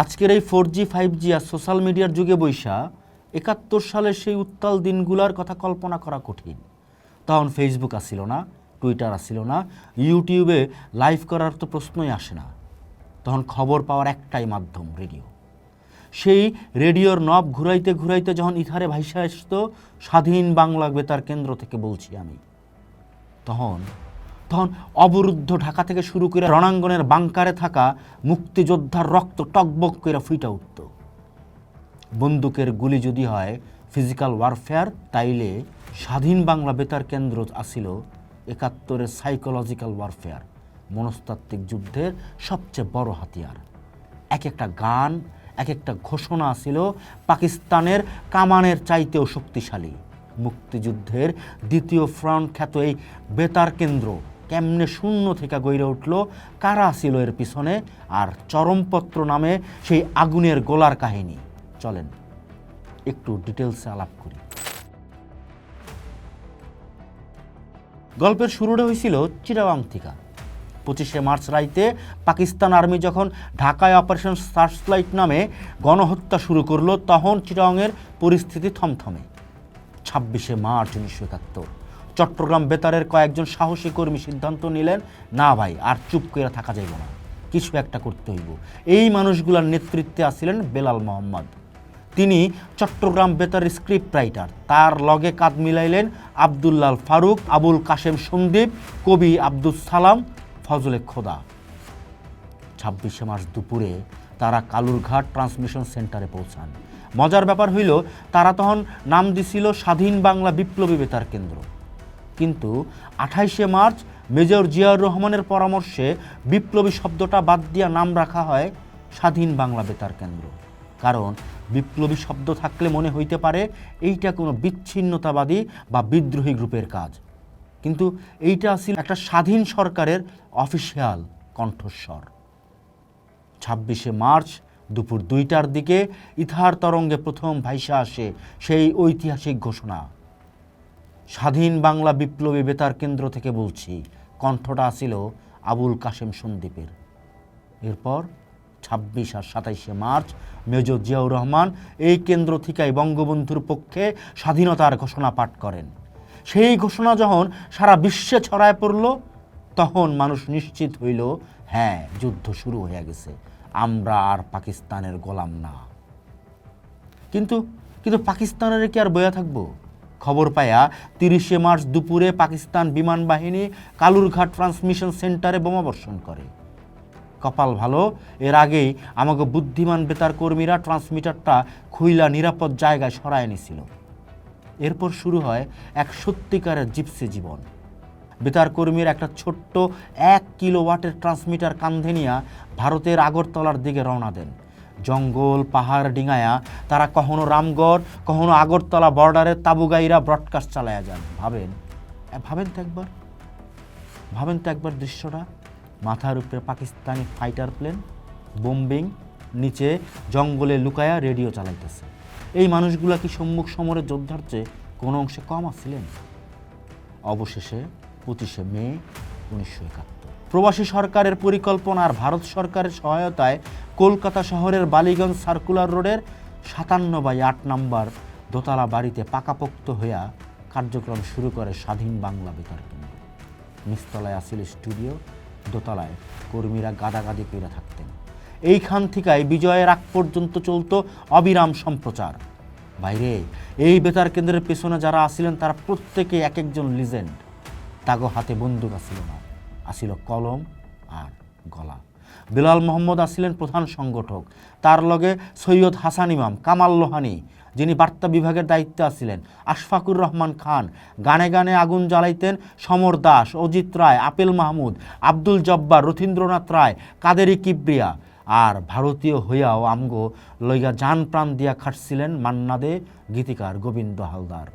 আজকের এই four G five G আর সোশ্যাল মিডিয়ার যুগে বৈশা একাত্তর সালের সেই উত্তাল দিনগুলার কথা কল্পনা করা কঠিন। তখন ফেসবুক আসছিল না টুইটার আসছিল না ইউটিউবে লাইভ করার তো প্রশ্নই আসে না। তখন খবর পাওয়ার একটাই মাধ্যম, রেডিও। সেই রেডিওর নব ঘুরাইতে ঘুরাইতে যখন ইথারে ভাইসা আসতো স্বাধীন বাংলা বেতার কেন্দ্র থেকে বলছি আমি। তখন তখন অবরুদ্ধ ঢাকা থেকে শুরু করে রণাঙ্গনের বাংকারে থাকা মুক্তিযোদ্ধার রক্ত টকবক করে ফুইটা উঠত। বন্দুকের গুলি যদি হয় ফিজিক্যাল ওয়ারফেয়ার তাইলে স্বাধীন বাংলা বেতার কেন্দ্র আসিল একাত্তরের সাইকোলজিক্যাল ওয়ারফেয়ার মনস্তাত্ত্বিক যুদ্ধের সবচেয়ে বড় হাতিয়ার। এক একটা গান, এক একটা ঘোষণা ছিল পাকিস্তানের কামানের চাইতেও শক্তিশালী। মুক্তিযুদ্ধের দ্বিতীয় ফ্রন্ট খ্যাত এই বেতার কেন্দ্র কেমনে শূন্য থেকে গইরে উঠল, কারা ছিল এর পিছনে, আর চরমপত্র নামে সেই আগুনের গোলার কাহিনী। চলেন, একটু ডিটেলসে আলাপ করি। গল্পের শুরুটা হয়েছিল চিরাবাং থেকে। পঁচিশে মার্চ রাইতে পাকিস্তান আর্মি যখন ঢাকায় অপারেশন সার্চলাইট নামে গণহত্যা শুরু করল, তখন চিরাংয়ের পরিস্থিতি থমথমে। ছাব্বিশে মার্চ উনিশশো একাত্তর। চট্টগ্রাম বেতারের কয়েকজন সাহসী কর্মী সিদ্ধান্ত নিলেন, না ভাই, আর চুপ করে থাকা যাইব না। কিছু একটা করতে হইব। এই মানুষগুলোর নেতৃত্বে আসছিলেন বেলাল মোহাম্মদ। তিনি চট্টগ্রাম বেতারের স্ক্রিপ্ট রাইটার। তার লগে কাঁধ মিলাইলেন আবদুল্লাল ফারুক, আবুল কাশেম সন্দীপ, কবি আব্দুল সালাম, ফজলে খোদা। ছাব্বিশে মার্চ দুপুরে তারা কালুরঘাট ট্রান্সমিশন সেন্টারে পৌঁছান। মজার ব্যাপার হইল, তারা তখন নাম দিছিল স্বাধীন বাংলা বিপ্লবী বেতার কেন্দ্র। কিন্তু আঠাইশে মার্চ মেজর জিয়াউর রহমানের পরামর্শে বিপ্লবী শব্দটা বাদ দিয়া নাম রাখা হয় স্বাধীন বাংলা বেতার কেন্দ্র। কারণ বিপ্লবী শব্দ থাকলে মনে হইতে পারে এইটা কোনো বিচ্ছিন্নতাবাদী বা বিদ্রোহী গ্রুপের কাজ। কিন্তু এইটা ছিল একটা স্বাধীন সরকারের অফিসিয়াল কণ্ঠস্বর। ছাব্বিশে মার্চ দুপুর দুইটার দিকে ইথার তরঙ্গে প্রথম ভাইসা আসে সেই ঐতিহাসিক ঘোষণা। স্বাধীন বাংলা বিপ্লবী বেতার কেন্দ্র থেকে বলছি, কণ্ঠটা আসিল আবুল কাশেম সন্দীপের। এরপর ছাব্বিশ আর সাতাইশে মার্চ মেজর জিয়াউর রহমান এই কেন্দ্র থেকেই বঙ্গবন্ধুর পক্ষে স্বাধীনতার ঘোষণা পাঠ করেন। সেই ঘোষণা যখন সারা বিশ্বে ছড়ায় পড়ল, তখন মানুষ নিশ্চিত হইল হ্যাঁ যুদ্ধ শুরু হয়ে গেছে, আমরা আর পাকিস্তানের গোলাম না। কিন্তু কিন্তু পাকিস্তানের কি আর বয়া থাকব? খবর পায়া তিরিশে মার্চ দুপুরে পাকিস্তান বিমান বাহিনী কালুরঘাট ট্রান্সমিশন সেন্টারে বোমাবর্ষণ করে। কপাল ভালো, এর আগেই আমাকে বুদ্ধিমান বেতার কর্মীরা ট্রান্সমিটারটা খুইলা নিরাপদ জায়গায় সরায় নিছিল এরপর শুরু হয় এক সত্যিকারের জিপসি জীবন। বেতার কর্মীর একটা ছোট্ট এক কিলো ওয়াটের ট্রান্সমিটার কান্ধে নিয়া ভারতের আগরতলার দিকে রওনা দেন। জঙ্গল, পাহাড় ডিঙায়া, তারা কখনো রামগড়, কখনো আগরতলা বর্ডারে তাবুগাইরা ব্রডকাস্ট চালায়া যান। ভাবেন? ভাবেন তো একবার। ভাবেন তো একবার দৃশ্যটা। মাথার উপরে পাকিস্তানি ফাইটার প্লেন বোম্বিং নিচে জঙ্গলে লুকায়া রেডিও চালাইতেছে। এই মানুষগুলা কি সম্মুখ সমরের যোদ্ধার চেয়ে কোনো অংশে কম আসছিলেন অবশেষে পঁচিশে মে, উনিশশো একাত্তর। প্রবাসী সরকারের পরিকল্পনা আর ভারত সরকারের সহায়তায় কলকাতা শহরের বালিগঞ্জ সার্কুলার রোডের সাতান্ন বাই আট নম্বর দোতলা বাড়িতে পাকাপোক্ত হইয়া কার্যক্রম শুরু করে স্বাধীন বাংলা বেতার কেন্দ্র নিচতলায় আসিল স্টুডিও, দোতলায় কর্মীরা গাদাগাদি করে থাকতেন। এইখান থেকেই বিজয়ের আগ পর্যন্ত চলত অবিরাম সম্প্রচার। বাইরে, এই বেতার কেন্দ্রের পেছনে যারা আসিলেন তারা প্রত্যেকে এক একজন লিজেন্ড। তাগো হাতে বন্দুক আসিল না। আসিল কলম আর গলা। বিলাল মোহাম্মদ আসিলেন প্রধান সংগঠক। তার লগে সৈয়দ হাসান ইমাম, কামাল লোহানি, যিনি বার্তা বিভাগের দায়িত্বে আছিলেন আশফাকুর রহমান খান। গানে গানে আগুন জ্বালাইতেন সমর দাস, অজিত রায়, আপেল মাহমুদ, আব্দুল জব্বার, রথীন্দ্রনাথ রায়, কাদেরি কিবরিয়া আর ভারতীয় হইয়াও আমগো লইগা জান প্রাণ দিয়া খাটছিলেন মান্নাদে গীতিকার গোবিন্দ হালদার।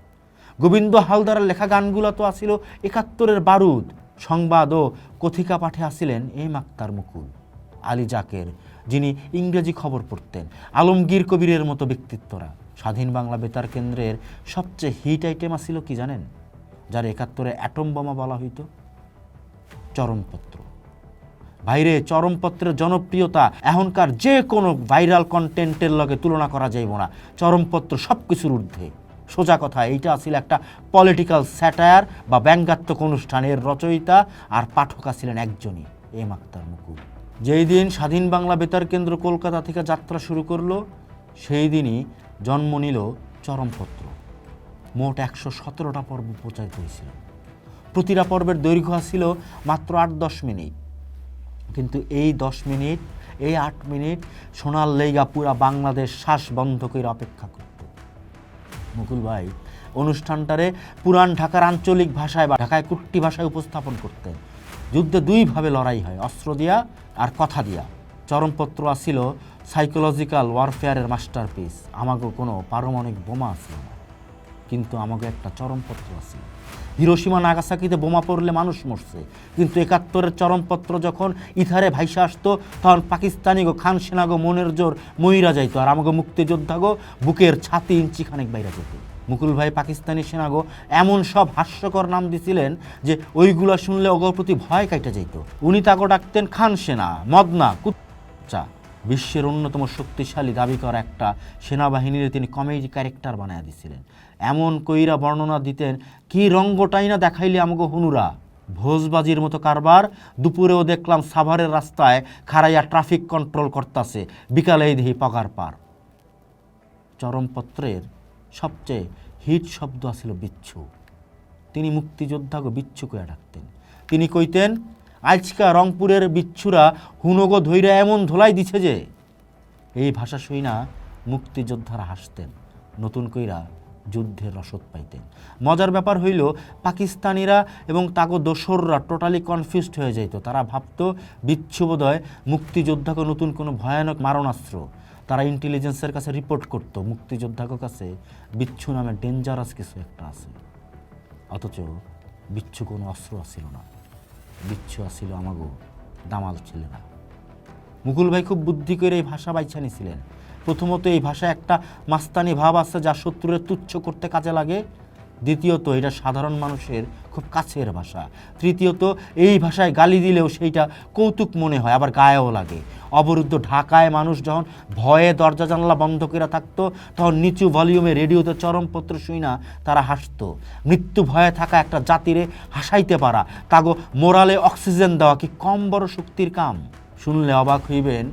গোবিন্দ হালদারের লেখা গানগুলো তো আসিল একাত্তরের বারুদ। সংবাদ ও কথিকা পাঠে আসিলেন এই মাক্তার মুকুল। আলী জাকের, যিনি ইংরেজি খবর পড়তেন, আলমগীর কবিরের মতো ব্যক্তিত্বরা। স্বাধীন বাংলা বেতার কেন্দ্রের সবচেয়ে হিট আইটেম আসিল কি জানেন? যার একাত্তরে অ্যাটম বোমা বলা হইতো। চরমপত্র। বাইরে চরমপত্রের জনপ্রিয়তা এখনকার যে কোনো ভাইরাল কন্টেন্টের লগে তুলনা করা যাইব না। চরমপত্র সব কিছুর ঊর্ধ্বে। সোজা কথা, এইটা ছিল একটা পলিটিক্যাল স্যাটায়ার বা ব্যঙ্গাত্মক অনুষ্ঠানের রচয়িতা, আর পাঠকা ছিলেন একজনই, এম আক্তার মুকুল। যেই দিন স্বাধীন বাংলা বেতার কেন্দ্র কলকাতা থেকে যাত্রা শুরু করল, সেই দিনই জন্ম নিল চরমপত্র। মোট একশো সতেরোটা পর্ব প্রচারিত হয়েছিল। প্রতিটা পর্বের দৈর্ঘ্য ছিল মাত্র আট দশ মিনিট। কিন্তু এই দশ মিনিট, এই আট মিনিট সোনার লেগা পুরা বাংলাদেশ শ্বাস বন্ধ করে অপেক্ষা করত। মুকুল ভাই, অনুষ্ঠানটারে পুরান ঢাকার আঞ্চলিক ভাষায় বা ঢাকায় কুট্টি ভাষায় উপস্থাপন করতেন যুদ্ধে দুইভাবে লড়াই হয়, অস্ত্র দিয়া আর কথা দিয়া। চরমপত্র আসিল সাইকোলজিক্যাল ওয়ারফেয়ারের মাস্টারপিস আমাকে কোনো পারমাণবিক বোমা আসিল না। কিন্তু আমাকে একটা চরমপত্র আছে। হিরোসীমা নাগাসাকিতে বোমা পড়লে মানুষ মরছে। কিন্তু একাত্তরের চরমপত্র যখন ইথারে ভাইসা আসতো, তখন পাকিস্তানি গো খান সেনা গো মনের জোর ময়রা যাইতো আর আমাকে মুক্তিযোদ্ধা গো বুকের ছাতি ইঞ্চি খানেক বাইরে যেত। মুকুল ভাই পাকিস্তানি সেনাগো এমন সব হাস্যকর নাম দিছিলেন যে ওইগুলো শুনলে ওগোর প্রতি ভয় কাইটা যাইত। উনি তাকে ডাকতেন খান সেনা, মদনা কুচ্চা বিশ্বের অন্যতম শক্তিশালী দাবি করা একটা সেনাবাহিনীর তিনি কমেডি ক্যারেক্টার বানায় দিছিলেন। এমন কইরা বর্ণনা দিতেন, কি রঙ্গটাই না দেখাইলে আমাকে হুনুরা? ভোজবাজির মতো কারবার, দুপুরেও দেখলাম সাভারের রাস্তায় খারাইয়া ট্রাফিক কন্ট্রোল করতাছে, বিকালেই দেহি পগার পার। চরমপত্রের সবচেয়ে হিট শব্দ আছিল বিচ্ছু। তিনি মুক্তিযোদ্ধাকে বিচ্ছু কইয়া ডাকতেন। তিনি কইতেন, আজকা রংপুরের বিচ্ছুরা হুনগো ধৈরা এমন ধোলাই দিছে যে? এই ভাষা শুই না মুক্তিযোদ্ধারা হাসতেন, নতুন কইরা যুদ্ধের রসদ পাইতেন। মজার ব্যাপার হইল, পাকিস্তানিরা এবং তাগো দোসররা টোটালি কনফিউজড হয়ে যাইত। তারা ভাবত বিচ্ছু বোধহয় মুক্তিযোদ্ধাকে নতুন কোনো ভয়ানক মারণাস্ত্র। তারা ইন্টেলিজেন্সের কাছে রিপোর্ট করতো মুক্তিযোদ্ধাকে কাছে বিচ্ছু নামে ডেঞ্জারাস কিছু একটা আছে। অথচ বিচ্ছু কোনো অস্ত্র আসছিল না। বিচ্ছু আসছিল আমাগো দামাল ছেলেরা। মুকুল ভাই খুব বুদ্ধি করে এই ভাষা বাইছা নিয়েছিলেন প্রথমত এই ভাষায় একটা মাস্তানি ভাব আছে যা শত্রুরে তুচ্ছ করতে কাজে লাগে। দ্বিতীয়ত, এটা সাধারণ মানুষের খুব কাছের ভাষা। তৃতীয়ত, এই ভাষায় গালি দিলেও সেইটা কৌতুক মনে হয়, আবার গায়েও লাগে। অবরুদ্ধ ঢাকায় মানুষ যখন ভয়ে দরজা জানলা বন্ধ করে থাকতো, তখন নিচু ভলিউমে রেডিওতে চরমপত্র শুই না, তারা হাসতো। মৃত্যু ভয়ে থাকা একটা জাতিরে হাসাইতে পারা, তাগো মোরালে অক্সিজেন দেওয়া কি কম বড় শক্তির কাম? শুনলে অবাক হইবেন,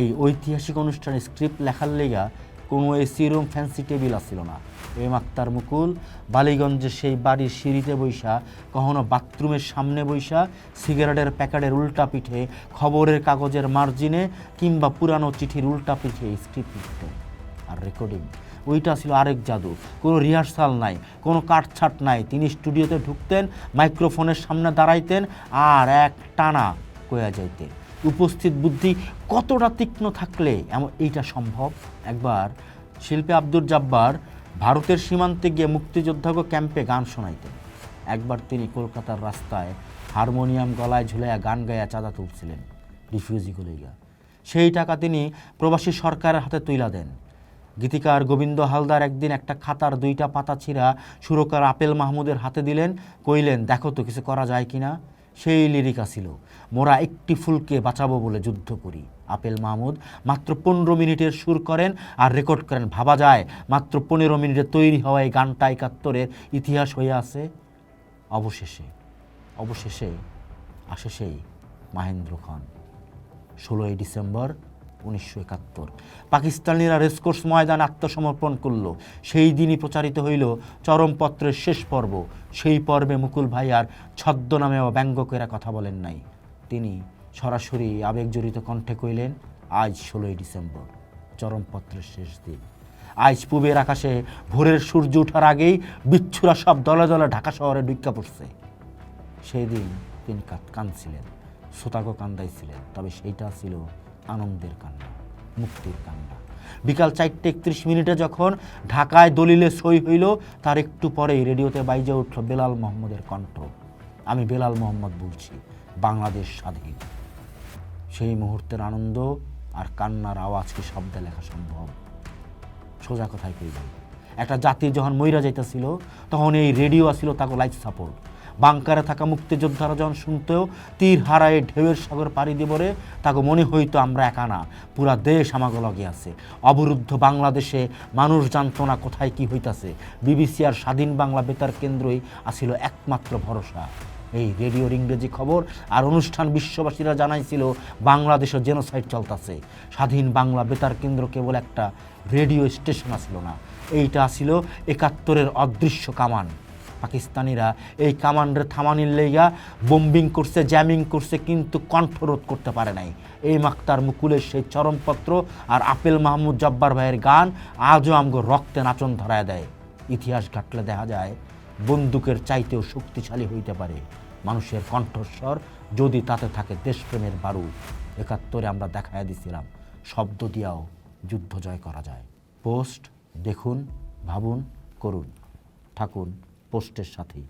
এই ঐতিহাসিক অনুষ্ঠানে স্ক্রিপ্ট লেখার লেগা কোনো এসি রুম ফ্যান্সি টেবিল আসছিল না। এম আক্তার মুকুল বালিগঞ্জে সেই বাড়ির সিঁড়িতে বৈশা কখনো বাথরুমের সামনে বৈশা সিগারেটের প্যাকেটের উল্টা পিঠে, খবরের কাগজের মার্জিনে কিংবা পুরানো চিঠির উল্টা পিঠে স্ক্রিপ্ট লিখতেন আর রেকর্ডিং ওইটা ছিল আরেক জাদু, কোনো রিহার্সাল নাই, কোনো কাটছাট নাই। তিনি স্টুডিওতে ঢুকতেন মাইক্রোফোনের সামনে দাঁড়াইতেন, আর এক টানা কয়া যাইতে উপস্থিত বুদ্ধি কতটা তীক্ষ্ণ থাকলে এমন এইটা সম্ভব? একবার শিল্পী আব্দুর জাব্বার ভারতের সীমান্তে গিয়ে মুক্তিযোদ্ধাকে ক্যাম্পে গান শোনাইতেন। একবার তিনি কলকাতার রাস্তায় হারমোনিয়াম গলায় ঝুলাইয়া গান গাইয়া চাঁদা তুলছিলেন, রিফিউজি গা সেই টাকা তিনি প্রবাসী সরকারের হাতে তুইলা দেন। গীতিকার গোবিন্দ হালদার একদিন একটা খাতার দুইটা পাতা ছিঁড়া সুরকার আপেল মাহমুদের হাতে দিলেন কইলেন দেখো তো, কিছু করা যায় কিনা? সেই লিরিক আসিল মোরা একটি ফুলকে বাঁচাবো বলে যুদ্ধ করি। আপেল মাহমুদ, মাত্র পনেরো মিনিটের সুর করেন আর রেকর্ড করেন, ভাবা যায়, মাত্র পনেরো মিনিটে তৈরি হওয়া এই গানটা একাত্তরের ইতিহাস হয়ে আছে। অবশেষে অবশেষে, আসে সেই মাহেন্দ্র খান, ষোলোই ডিসেম্বর উনিশশো একাত্তর। পাকিস্তানিরা রেসকোর্স ময়দানে আত্মসমর্পণ করল। সেই দিনই প্রচারিত হইল চরমপত্রের শেষ পর্ব। সেই পর্বে মুকুল ভাই আর ছদ্মনামে ও ব্যঙ্গকেরা কথা বলেন নাই। তিনি সরাসরি আবেগজড়িত কণ্ঠে কইলেন, আজ ষোলোই ডিসেম্বর চরমপত্রের শেষ দিন। আজ পূবের আকাশে ভোরের সূর্য ওঠার আগেই বিচ্ছুরা সব দলে দলে ঢাকা শহরে ঢুকা পড়ছে। সেই দিন তিনি কাঁদ- কাঁদছিলেন শ্রোতাকে কান্দাইছিলেন। তবে সেইটা ছিল আনন্দের কান্না, মুক্তির কান্না। বিকাল চারটে একত্রিশ মিনিটে যখন ঢাকায় দলিলে সই হইল, তার একটু পরেই রেডিওতে বাইজে উঠল বেলাল মোহাম্মদের কণ্ঠ। আমি বেলাল মোহাম্মদ বলছি, বাংলাদেশ স্বাধীন। সেই মুহূর্তের আনন্দ আর কান্নার আওয়াজকে শব্দে লেখা সম্ভব? সোজা কথায় কই যাই একটা জাতি যখন মইরা যাইতেছিল, তখন এই রেডিও আসিল তাকে লাইফ সাপোর্ট বাংকারে থাকা মুক্তিযোদ্ধারা যখন শুনতেও তীর হারায় ঢেউয়ের সাগর পাড়ি দিবরে তাকে মনে হইতো আমরা একা না, পুরা দেশ আমাকে লগে আছে। অবরুদ্ধ বাংলাদেশে মানুষ জানতো না কোথায় কি হইতাছে। বিবিসি আর স্বাধীন বাংলা বেতার কেন্দ্রই আসিল একমাত্র ভরসা। এই রেডিওর ইংরেজি খবর আর অনুষ্ঠান বিশ্ববাসীরা জানাইছিল, বাংলাদেশে জেনোসাইড চলতেছে। স্বাধীন বাংলা বেতার কেন্দ্র কেবল একটা রেডিও স্টেশন আসিল না। এইটা আসিল একাত্তরের অদৃশ্য কামান। পাকিস্তানিরা এই কামান্ডের থামানির লেগা বোম্বিং করছে জ্যামিং করছে, কিন্তু কণ্ঠরোধ করতে পারে নাই। এই মাক্তার মুকুলের সেই চরমপত্র আর আপেল মাহমুদ জব্বার ভাইয়ের গান আজও আমগো রক্তে নাচন ধরায় দেয়। ইতিহাস ঘাটলে দেখা যায়, বন্দুকের চাইতেও শক্তিশালী হইতে পারে। মানুষের কণ্ঠস্বর যদি তাতে থাকে দেশপ্রেমের বারুদ একাত্তরে আমরা দেখায় দিছিলাম, শব্দ দিয়াও যুদ্ধ জয় করা যায়। পোস্ট দেখুন, ভাবুন, করুন। থাকুন। পোস্টের সাথেই।